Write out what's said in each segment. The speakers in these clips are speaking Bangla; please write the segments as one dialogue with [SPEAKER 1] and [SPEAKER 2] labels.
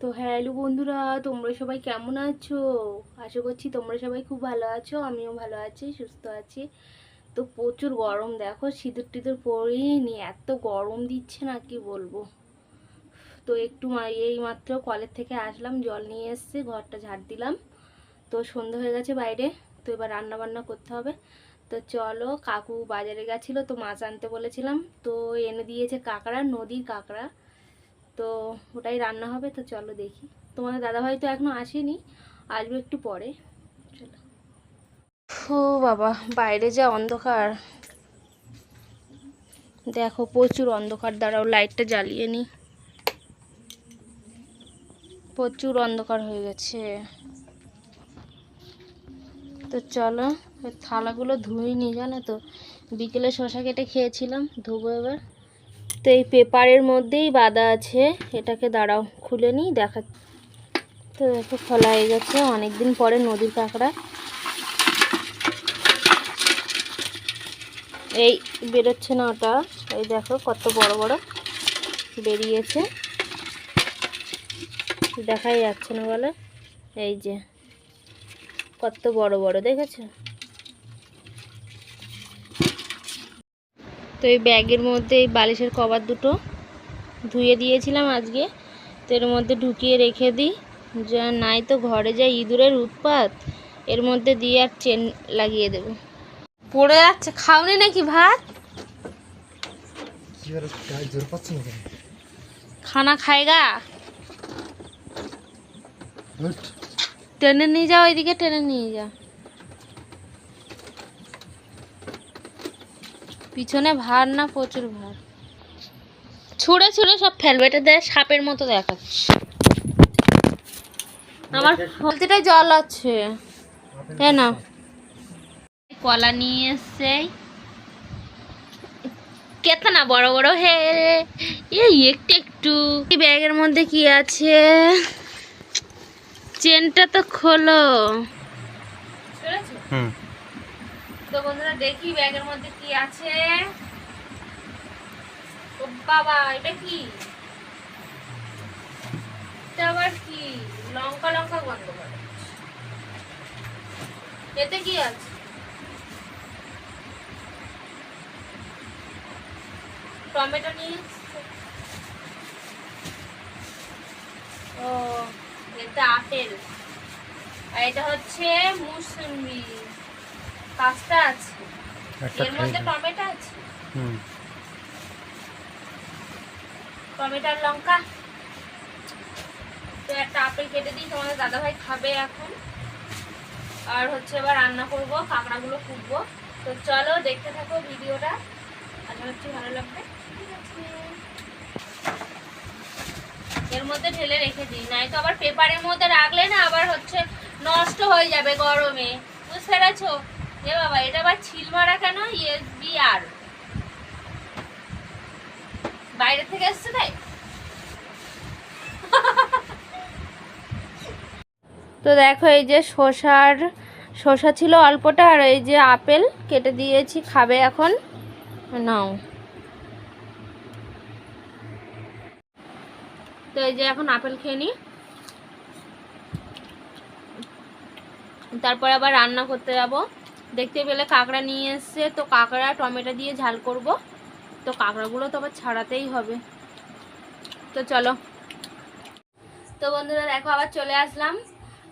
[SPEAKER 1] তো হ্যালো বন্ধুরা, তোমরা সবাই কেমন আছো? আশা করছি তোমরা সবাই খুব ভালো আছো, আমিও ভালো আছি, সুস্থ আছি। তো প্রচুর গরম, দেখো সিঁদুর টিঁদুর পরিনি, এত গরম দিচ্ছে না, কি বলব? তো একটু এই মাত্র কলের থেকে আসলাম, জল নিয়ে এসেছি, ঘরটা ঝাড় দিলাম। তো সন্ধে হয়ে গেছে বাইরে, তো এবার রান্না বান্না করতে হবে। তো চলো, কাকু বাজারে গেছিল, তো মাছ আনতে বলেছিলাম। তো এনে দিয়েছে কাঁকড়া, নদীর কাঁকড়া। তো ওটাই রান্না হবে, তো চলো দেখি। তোমাদের দাদাভাই তো এখনও আসেনি, আসবে একটু পরে। চলো। ও বাবা, বাইরে যা অন্ধকার। দেখো প্রচুর অন্ধকার, দাঁড়াও, লাইটটা জ্বালিয়ে নি। প্রচুর অন্ধকার হয়ে গেছে। তো চলো থালাগুলো ধুই নি, জানো তো। বিকেলে শশা কেটে খেয়েছিলাম, ধুবো এবার। তো এই পেপারের মধ্যেই বাঁধা আছে। এটাকে দাঁড়াও, খুলে নিই, দেখা তো দেখো, খোলা হয়ে গেছে। অনেকদিন পরে নদীর কাঁকড়া। এই বেরোচ্ছে না ওটা। এই দেখো, কত বড় বড় বেরিয়েছে। দেখাই যাচ্ছে না বলে। এই যে, কত বড় বড়, দেখেছ? তো এই ব্যাগের মধ্যে এই বালিশের কভার দুটো ধুয়ে দিয়েছিলাম আজকে। তো এর মধ্যে ঢুকিয়ে রেখে দিই। যা নাই তো ঘরে যা ইঁদুরের উৎপাত। এর মধ্যে দিয়ে আর চেন লাগিয়ে দেবো। পড়ে যাচ্ছে খাওনি নাকি ভাত? খানা খায়গা। টেনে নিয়ে যাও ওইদিকে টেনে নিয়ে যা পিছনে ভার না প্রচুর ভার। ছুঁড়ে ছুঁড়ে সব ফেলবে এটা দেয় সাপের মতো দেখাচ্ছে। আমার ফলতিটাই জল আছে। তাই না। কলা নিয়ে এসছে। কেতনা বড় বড় হে। এই একটু একটু। ব্যাগের মধ্যে কি আছে? চেনটা তো খোলো।
[SPEAKER 2] হুম।
[SPEAKER 1] তো বন্ধুরা দেখি ব্যাগের মধ্যে কি আছে। ও বাবা, এটা কি? এটা আবার কি? লঙ্কা লঙ্কা গন্ধ করে। এতে কি আছে? টমেটো নিয়ে ও, এটা আপেল। এটা হচ্ছে মুসম্বি। পাঁচটা আছে। এর মধ্যে টমেটো আছে।
[SPEAKER 2] হুম।
[SPEAKER 1] টমেটো আর লঙ্কা। তো একটা আপেল কেটে দিই তোমাদের দাদাভাই খাবে এখন। আর হচ্ছে এবার রান্না করব কাঁকড়াগুলো কুটবো। তো চলো দেখতে থাকো ভিডিওটা। আশা করছি ভালো লাগবে। এর মধ্যে ঢেলে রেখে দিই নাই তো আবার পেপারের মধ্যে রাখলে না আবার হচ্ছে নষ্ট হয়ে যাবে গরমে। বুঝতে পেরেছ? এ বাবা, এটা আবার ছিল কেন? ইএসবি আর বাইরে থেকে এসছে তাই? তো দেখো, এই যে শসার, শসা ছিল অল্পটা আর এই যে আপেল কেটে দিয়েছি, খাবে এখন। নাও। তো এই যে এখন আপেল খেয়ে নি। তারপর আবার রান্না করতে যাব। দেখতে পেলে কাঁকড়া নিয়ে এসছে। তো কাঁকড়া, টমেটো দিয়ে ঝাল করব। তো কাঁকড়াগুলো তো আবার ছাড়াতেই হবে। তো চলো। তো বন্ধুরা, দেখো আবার চলে আসলাম।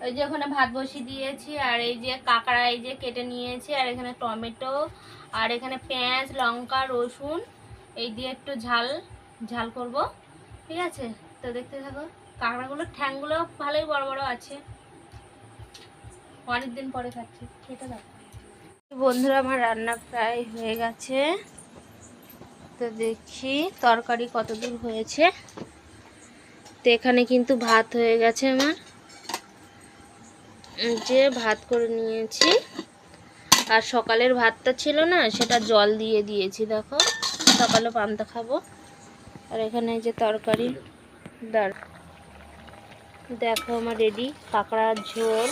[SPEAKER 1] ওই যে ওখানে ভাত বসিয়ে দিয়েছি, আর এই যে কাঁকড়া এই যে কেটে নিয়েছি, আর এখানে টমেটো, আর এখানে পেঁয়াজ, লঙ্কা, রসুন, এই দিয়ে একটু ঝাল ঝাল করব। ঠিক আছে? তো দেখতে থাকো কাঁকড়াগুলোর ঠ্যাংগুলো ভালোই বড় বড় আছে। অনেকদিন পরে খাচ্ছি। খেতে দাও। বন্ধুরা, আমার রান্না প্রায় হয়ে গেছে। তো দেখি তরকারি কত দূর হয়েছে। তো এখানে কিন্তু ভাত হয়ে গেছে আমার। যে ভাত করে নিয়েছি। আর সকালের ভাতটা ছিল না, সেটা জল দিয়ে দিয়েছি, দেখো। সকালে পান্তা খাব। আর এখানে যে তরকারি দাঁড় দেখো আমার রেডি, কাঁকড়ার ঝোল।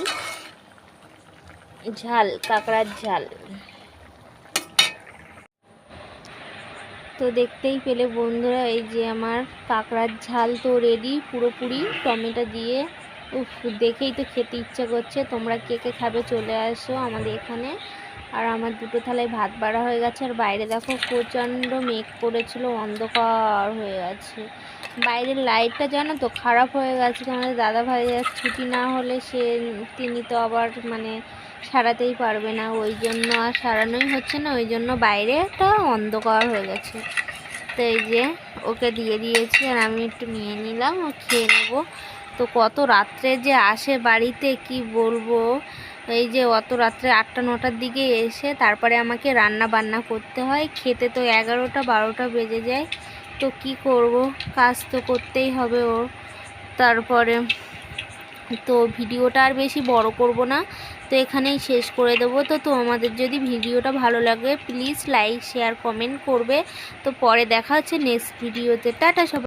[SPEAKER 1] ঝাল, কাঁকড়ার ঝাল। তো দেখতেই পেলে বন্ধুরা, এই যে আমার কাঁকড়ার ঝাল তো রেডি পুরোপুরি টমেটো দিয়ে। উফ, দেখেই তো খেতে ইচ্ছা করছে। তোমরা কে কে খাবে চলে আসো আমাদের এখানে। আর আমার দুটো থালায় ভাত বাড়া হয়ে গেছে। আর বাইরে দেখো প্রচণ্ড মেঘ করেছিল, অন্ধকার হয়ে গেছে বাইরের লাইটটা জানো তো খারাপ হয়ে গেছে। আমাদের দাদা ভাইয়ের ছুটি না হলে সে, তিনি তো আবার মানে সারাতেই পারবে না, ওই জন্য আর সারানোই হচ্ছে না, ওই জন্য বাইরেটা অন্ধকার হয়ে গেছে। তো এই যে ওকে দিয়ে দিয়েছি আর আমি একটু নিয়ে নিলাম, ও খেয়ে নেব। তো কত রাত্রে যে আসে বাড়িতে কি বলব? এই যে অত রাত্রে আটটা নটার দিকে এসে তারপরে আমাকে রান্না বান্না করতে হয়। খেতে তো এগারোটা বারোটা বেজে যায়। তো কি করব? কাজ তো করতেই হবে ওর। তারপরে তো ভিডিওটা আর বেশি বড় করব না। তো এখানেই শেষ করে দেবো। তো তো আমাদের যদি ভিডিওটা ভালো লাগে প্লিজ লাইক শেয়ার কমেন্ট করবে। তো পরে দেখা হচ্ছে নেক্সট ভিডিওতে টাটা সবাই।